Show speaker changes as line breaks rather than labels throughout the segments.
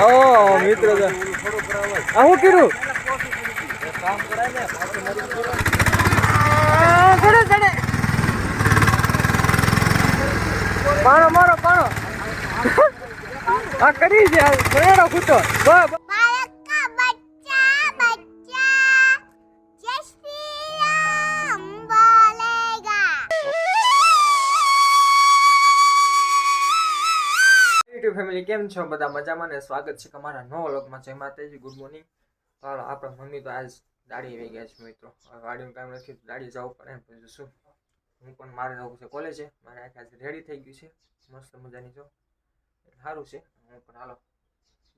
ઓ મિત્ર. આ હું કીધું આ, ચડે, ચડે. પાણો મારો પાણો આ કરી છે આ ખૂટો બ- કેમ છો? બધા મજામાં ને? સ્વાગત છે તમારા નવા વ્લોગમાં. જય માતાજી, ગુડ મોર્નિંગ. ચાલો આપણા મમ્મી તો આજ દાડી આવી ગયા છે મિત્રો. વાડીનું કામ નથી દાડી જવું પડે ને પછી શું? હું પણ મારે જવું છે કોલેજે. મારે આખા રેડી થઈ ગયું છે. મસ્ત મજાની જો. સારું છે. હું પણ હાલો,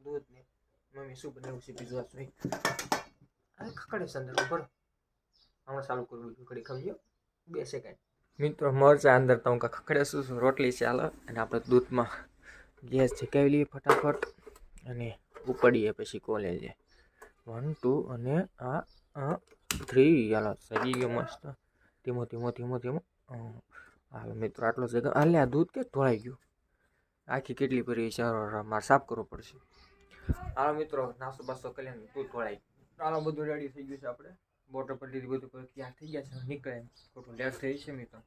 દૂધ ને મમ્મી શું બનાવ્યું છે બીજું શું ખકડે અંદર ઊભો હમણાં ચાલુ કરવું ખકડી ખમજો બે સેકન્ડ. મિત્રો, મરચા અંદર તો હું ખકડે શું શું રોટલી હાલો. અને આપણે દૂધમાં ગેસ ચકાવી લઈએ ફટાફટ અને ઉપાડીએ પછી કોલેજે. વન ટુ અને આ થ્રી હાલો સજી ગયો મસ્ત. ધીમો ધીમો ધીમો ધીમો. હાલો મિત્રો, આટલો જગ્યા હાલે આ દૂધ કે ધોળાઈ ગયું? આખી કેટલી ભરી છે મારે સાફ કરવું પડશે. હાલો મિત્રો, નાસ્તો બાસ્તો ને, દૂધ ધોળાઈ હાલો, બધું રેડી થઈ ગયું છે આપણે. બોટર પટ્ટી બધું ક્યાં થઈ ગયા છે નીકળે. ખોટું લેટ થઈ છે મિત્રો.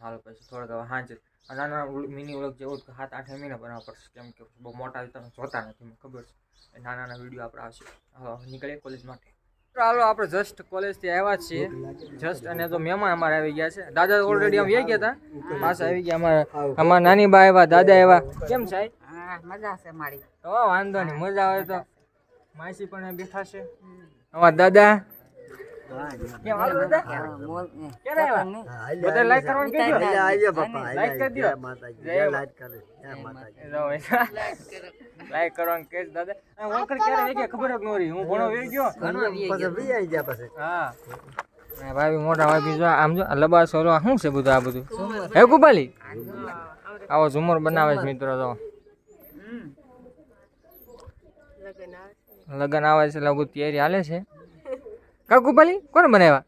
હાલો, પછી થોડાક હવે આ નાના મિની વ્લોગ જેવો જ સાત આઠ મહિના બનાવવા પડશે. કેમ કે બહુ મોટા તમે જોતા નથી મને ખબર છે. નાના નાના વીડિયો આપણે આવશે. હવે નીકળીએ કોલેજ માટે. ચાલો આપણે જસ્ટ કોલેજથી આવ્યા છીએ. જસ્ટ અને તો મહેમાન અમારે આવી ગયા છે. દાદા ઓલરેડી અમે ગયા હતા. પાછા આવી ગયા અમારા અમારા નાની બા આવ્યા દાદા આવ્યા કેમ સાહેબ?
મજા છે મારી.
તો વાંધો નહીં મજા આવે તો. માસી પણ બેઠા છે. અમારા દાદા લાઈક કરવાનું કહેજો લાઈક કરી દો જય લાઈક કરવાનું કે દાદા. આ ક્યારે વેગ્યા ખબર જ ન હું ભણો વેગ્યો હા. ભાભી મોટા ભાભી જો આમ જો લબાસ શું છે બધું આ બધું? હે ગુબાલી આવો ઝુમર બનાવે છે મિત્રો તો લગન આવે છે લગુ તૈયારી હાલે છે. કા પાલી? કોણ બનાવ્યા?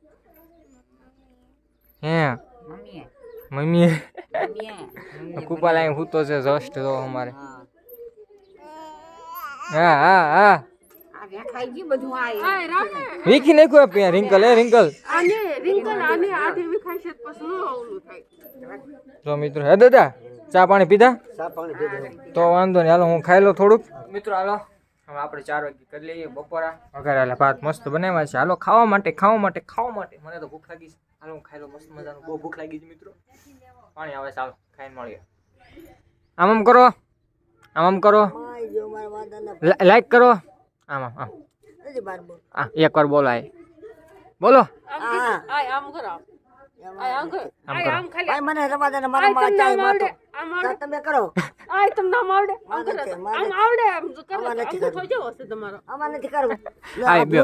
હે.
મમ્મીએ.
મમ્મીએ? કુપાલ અહીં હૂતો છે જસ્ટ તો અમારે. હા. હા હા વીખી નાખ્યું આપે રિંકલ હે રિંકલ?
તો પછી ન ઓલું થાય?
જો મિત્રો હે દાદા ચા પાણી પીધા. તો વાંધો નહીં હાલો હું ખાઈ લઉં થોડુંક. મિત્રો હાલો. હવે આપણે ચાર વાગે કરી લઈએ બપોરા. વઘારેલા ભાત મસ્ત બનાવ્યા છે. હાલો ખાવા માટે ખાવા માટે ખાવા માટે. મને તો ભૂખ લાગી છે. હાલો હું ખાઈ લઉં મસ્ત મજાનું. બહુ ભૂખ લાગી છે મિત્રો. પાણી આવે ચાલો ખાઈને મળીએ. આમ આમ કરો. આમ આમ કરો. લાઈક કરો. આમ આમ આમ. હા એક વાર બોલો. આય બોલો
આમ કરો.
મને રવા દે
આવડે
તમે કરો.
આય તમને આમ આવડે. આમ આવડે આમ કરો.
નથી
થઈ જવો હશે તમારો.
આમાં નથી કરવું.
આય બે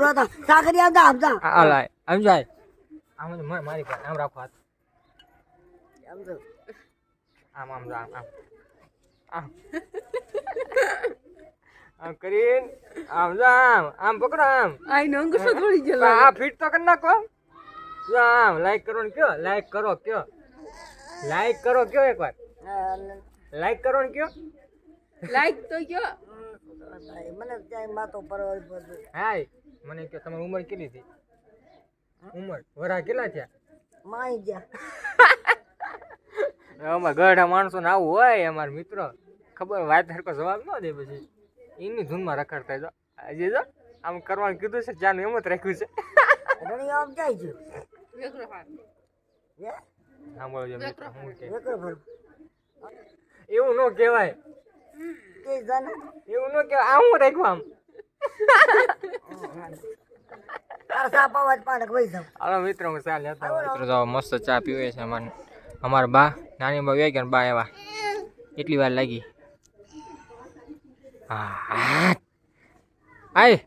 સાકરી આવતા આવતા
આ આ આમ જાય. આમ મારી પાસે આમ રાખો હાથ. આમ આમ જા, આમ આમ. આમ. કરીને આમ આમ. આમ પકડો આમ.
થોડી
આ ફિટ તો કરી નાખો. આમ લાઈક કરો ને કયો? લાઈક કરો કયો? લાઈક કરો કયો એકવાર? લાઈક કરો ને કયો?
લાઈક તો કયો?
મને ક્યાંય માતો પરવર
હાય મને કયો તમારી ઉંમર કેટલી હતી? ઉંમર? વરા કેટલા થયા?
માઈ ગયા.
અમારે ગઢા માણસો ને આવું હોય અમારા મિત્રો. ખબર વાત હરકો જવાબ ન દે પછી. એની ધૂનમાં રખડતા જો આજે જો આમ કરવાનું કીધું છે જાનું એમ જ રાખ્યું છે.
ઘણી આમ જાય છે.
એવું ન કહેવાય. એવું ન કહેવાય. આ હું રાખ્યું આમ? મિત્રો મસ્ત ચા પીવે છે અમારે બા, નાની બા વ્યા ગયા બા એવા. કેટલી વાર લાગી. હા. આય.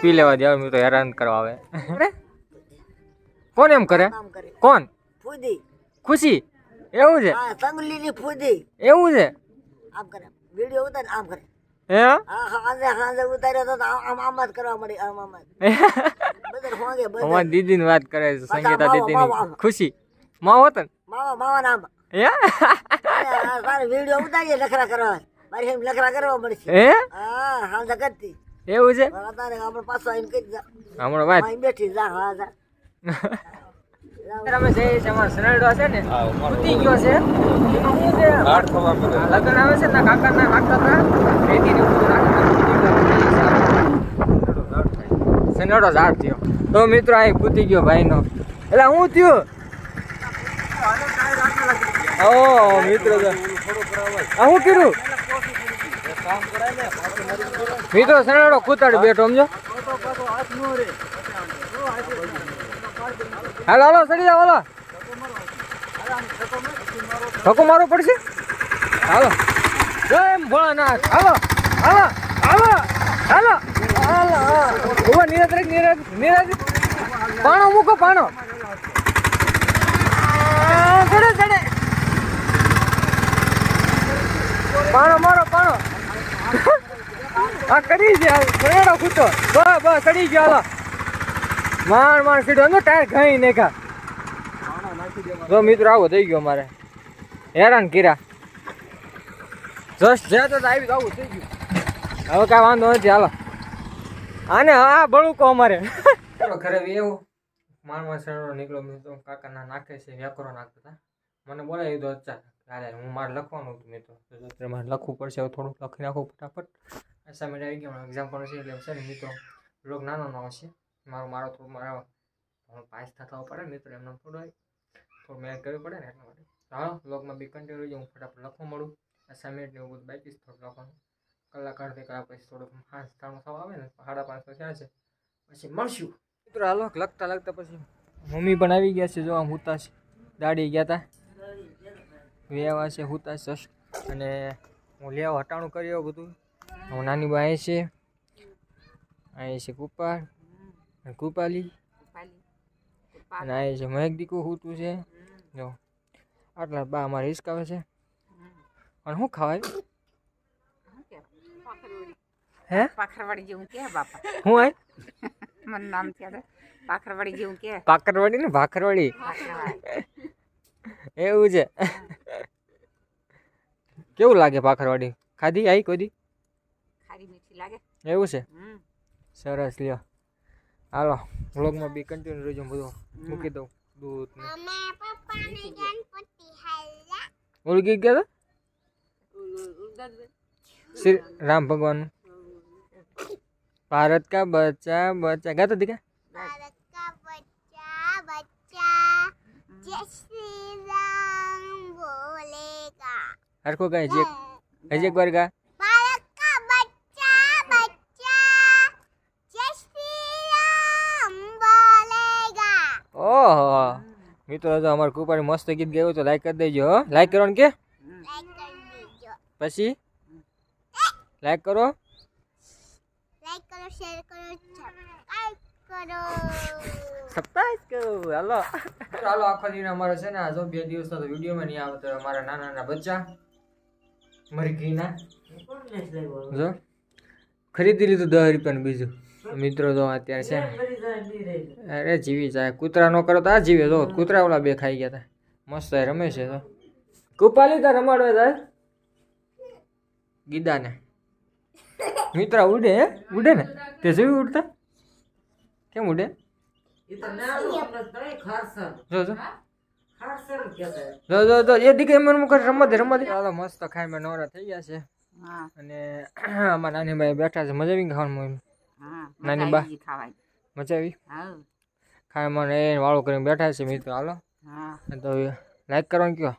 પી લેવા દે મેં તો હેરાન કરવા આવે. કોણ એમ કરે? કોણ
ફૂદી.
ખુશી. એવું છે?
હા સંગલી ની ફૂદી.
એવું છે?
આમ કરે. વીડિયો ઉતાર આમ કરે.
હે?
હા હાંજે હાંજે ઉતાર્યો તો આમ આમ જ કરવા મળી આમ આમ જ. બધા હોંગે બધા
અમારી દીદીની વાત કરે છે સંગીતા દીદીની. ખુશી. માં હોતન
માવા માવા નામ
હે?
તારે વીડિયો ઉતારીએ લખરા કરવા. મારી એમ લખરા કરવા મળશે.
હે?
હા હા કરતી.
એવું છે?
આપણે પાછો આવીને કહી જા
હમણાં વાત
બેઠી જા હા જા.
અમે જઈએ છીએ અમારો સનેડો છે ને? ઉતી ગયો છે. એમાં શું છે? લગ્ન આવે છે ને કાકાના નાખતા હતા રેતી ને બધું નાખતા સનેડો ઝાડ થયો. તો મિત્રો અહીં પૂતી ગયો ભાઈનો. એટલે હું થયું? ઓ મિત્રો હું કર્યું? મિત્રો સનેડો કૂતાડી બેઠો, સમજો? હાલો હાલો, સડી જાવ હાલો. ધક્કો મારવો પડશે? હાલો. જય ભોળાનાથ. હાલો હાલો હાલો હાલો. હાલો ઊભા, નીરજ રે નીરજ નીરજ. પાણો મૂકો, પાણો. ચડે ચડે પાણો આ કરી છે ઘરેડો ખૂટો. બસ બસ ચડી ગયો, હાલો. માણ માણ સીધો નો ટાયર ઘઈ નાખા જો, મિત્રો, આવો થઈ ગયો મારે હેરાન કર્યા. જસ્ટ જ્યાં તો આવી આવું થઈ ગયું. હવે કાંઈ વાંધો નથી, હાલો. આને આ બળું કહો અમારે ઘરે એવું માણવા સણો નીકળો મિત્રો કાકાના નાખે છે, વ્યાકરો નાખતા મને બોલાવી દીધો અચ્છા અરે, હું મારે લખવાનું હતું મિત્રો મારે લખવું પડશે થોડુંક લખી નાખું ફટાફટ. અસાઇનમેન્ટ આવી ગયા એક્ઝામ પણ છે એટલે છે ને મિત્રો લોક નાનો નાનો છે. મારો મારો થોડો મારા હું પાસ થતા પડે મિત્ર એમને થોડું થોડું મહેનત કરવી પડે ને એટલા માટે. હા લોકમાં બ્લોગમાં બી કન્ટિન્યુ રહી હું ફટાફટ લખવા મળું. અસાઇનમેન્ટ ને એવું બધું બાકી થોડું લખવાનું. કલાક અડધી કલાક પછી થોડુંક પાંચ ત્રણ થવા આવે ને સાડા પાંચ પછી છે. પછી મળશું. મિત્રો હાલો લખતા લખતા પછી મમ્મી પણ આવી ગયા છે જો આમ હુતા છે દાડી ગયા હતા વેવા છે હુતા છે અને હું લેવા હટાણું કરી આવું બધું. હું નાની બા અહીં છે. અહીં છે કુપાળ અને કુપાલી. અને અહીં છે મહેક દીકુ હુતું છે. જો. આટલા બા અમારે હિસકાવે છે. અને શું ખાવાય? હે
પાખરવાડી. જેવું કે બાપા.
હું આય
મને નામ થયા પાખરવાડી જેવું કે.
પાખરવાડી ને ભાખરવાડી. એવું છે. કેવું લાગે પાખરવાડી? ખાધી આઈ કોઈ
ખારી મીઠી લાગે.
એવું છે?
હમ.
સરસ લ્યો. હાલો વ્લોગમાં બી કન્ટિન્યુ રહેજો બધું મૂકી દઉં દૂધ ઓલું ગીત ગયા હતા શ્રી રામ ભગવાન. ભારત કા બચ્ચા બચ્ચા. ગાતા દીકા
ભારત કા બચ્ચા બચ્ચા. જય શ્રી રામ બોલેગા.
હરખો ગાય જે હજી એક વાર ગા
ભારત કા બચ્ચા બચ્ચા જય શ્રી રામ બોલેગા
ઓહો. મિત્રો તો અમારે કુપારી મસ્ત ગીત ગાયું તો લાઈક કરી દેજો હો. લાઈક કરવાનું કે?
લાઈક કરી? દેજો
પછી લાઈક કરો
લાઈક કરો શેર કરો. કરો
કરો હાલો. હાલો આખો દિન અમારે છે ને આ જો બે દિવસ તો વિડીયોમાં નહીં આવતો અમારા નાના નાના બચ્ચા મરી ઘીના જો. ખરીદી લીધું દસ રૂપિયાનું બીજું. મિત્રો જો અત્યારે છે. અરે જીવી જાય. કૂતરા નો કરો તો આ જીવે જો કૂતરા ઓલા બે ખાઈ ગયા હતા મસ્ત રમે છે તો. કુપાલી તાર રમાડવા જાય. ગીદાને. મિત્ર ઉડે હે? ઉડે ને? તે જેવી ઉડતા? કેમ ઉડે? જો જો. જો જો જો એ દીકરી એમ એમ કરે રમત દે. ચાલો મસ્ત ખાઈ મેં નવરા થઈ ગયા છે.
હા.
અને અમારા નાની ભાઈ બેઠા છે મજા આવી ખાવાનું નાની બા. મજા આવી?
હા.
ખાઈ મને એ વાળો કરીને બેઠા છે મિત્રો હાલો.
હા.
તો લાઈક કરવાનું કયો.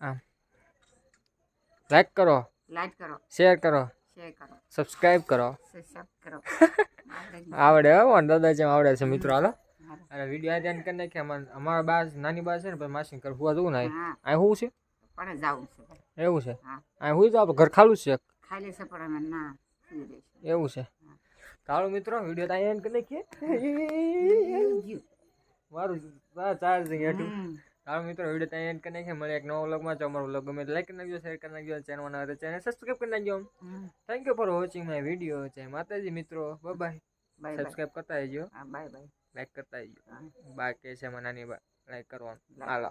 આમ. લાઈક કરો.
લાઈક કરો.
શેર કરો.
શેર કરો.
સબસ્ક્રાઈબ કરો.
સબસ્ક્રાઇબ કરો.
આવડે હો દાદા જેમ આવડે છે મિત્રો હાલો. અરે વીડિયો ધ્યાન કરી નાખે અમારા બા નાની બા છે ને માસી ઘર ફુવા જવું ને
હા.
અહીં શું
પણ જાવું છે.
એવું છે? આ હું તો આપણે ઘર ખાલું છે?
ખાલી છે પણ અમે ના.
એવું છે? ચાલો મિત્રો વીડિયો તો એન્ડ કરી નાખીએ. મારું ચાર્જ હેઠું. ચાલો મિત્રો વીડિયો તો એન્ડ કરી નાખીએ. મળે એક નવો વ્લોગમાં. જો અમારો વ્લોગ ગમે લાઈક કરી નાખજો શેર કરી નાખજો ચેનલ ના ચેનલ સબસ્ક્રાઈબ કરી નાખજો. Thank you for watching my video જય માતાજી મિત્રો. બાય
બાય
સબસ્ક્રાઈબ કરતા
આવજો બાય બાય
લાઈક કરતા
આવજો.
બા કે છે મને નાની બા લાઈક કરવાનું.
હાલ.